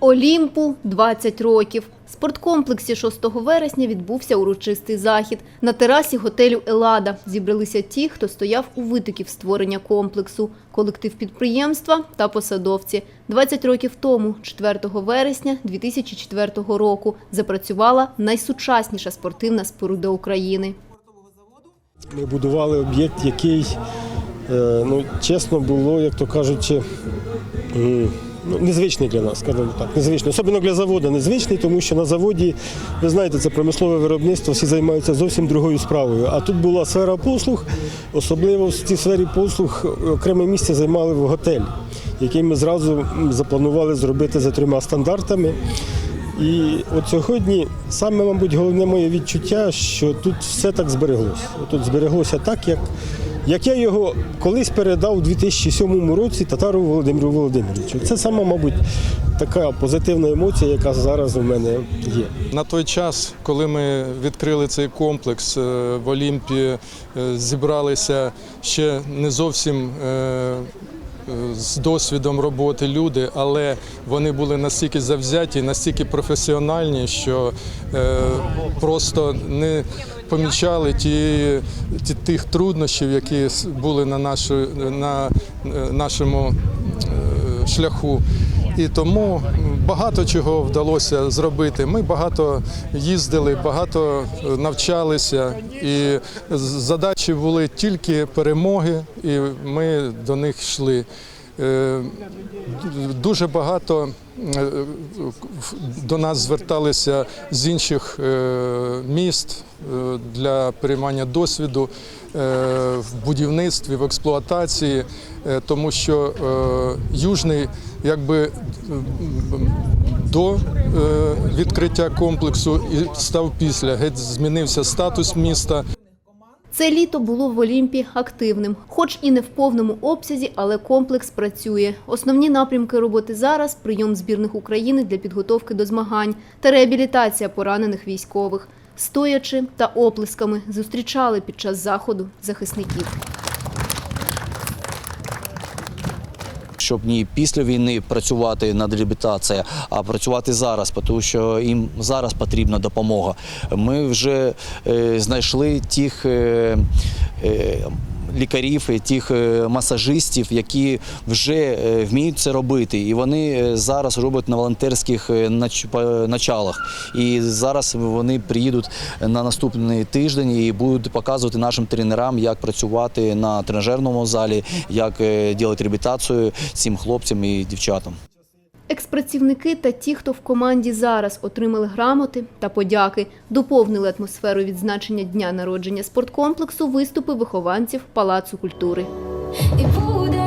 Олімпу 20 років. В спорткомплексі 6 вересня відбувся урочистий захід. На терасі готелю Елада зібралися ті, хто стояв у витоків створення комплексу, колектив підприємства та посадовці. 20 років тому, 4 вересня 2004 року, запрацювала найсучасніша спортивна споруда України. Ми будували об'єкт, який, е, ну, чесно було, як то кажучи, ну, незвичний для нас, скажімо так. Незвичний. Особливо для заводу незвичний, тому що на заводі, ви знаєте, це промислове виробництво, всі займаються зовсім другою справою. А тут була сфера послуг, особливо в цій сфері послуг окреме місце займали в готелі, який ми зразу запланували зробити за трьома стандартами. І от сьогодні саме, мабуть, головне моє відчуття, що тут все так збереглося. Тут збереглося так, як, як я його колись передав у 2007 році татару Володимиру Володимировичу. Це сама, мабуть, така позитивна емоція, яка зараз у мене є. На той час, коли ми відкрили цей комплекс е, в Олімпі, е, зібралися ще не зовсім е, з досвідом роботи люди, але вони були настільки завзяті, настільки професіональні, що е, просто не помічали ті, ті тих труднощів, які були на, нашу, на е, нашому е, шляху. І тому багато чого вдалося зробити. Ми багато їздили, багато е, навчалися, і задачі були тільки перемоги, і ми до них йшли. Е, Дуже багато е, до нас зверталися з інших е, міст для переймання досвіду в будівництві, в експлуатації, тому що Южний якби до відкриття комплексу і став після. Геть змінився статус міста. Це літо було в Олімпі активним, хоч і не в повному обсязі, але комплекс працює. Основні напрямки роботи зараз прийом збірних України для підготовки до змагань та реабілітація поранених військових. Стоячи та оплесками зустрічали під час заходу захисників. Щоб ні після війни працювати над реабілітацією, а працювати зараз, тому що їм зараз потрібна допомога. Ми вже е, знайшли тих. Лікарів тих е, масажистів, які вже е, вміють це робити, і вони е, зараз роблять на волонтерських началах. І зараз вони приїдуть на наступний тиждень і будуть показувати нашим тренерам, як працювати на тренажерному залі, як робити реабілітацію цим хлопцям і дівчатам. Експрацівники та ті, хто в команді зараз отримали грамоти та подяки, доповнили атмосферу відзначення дня народження спорткомплексу виступи вихованців Палацу культури. І буде.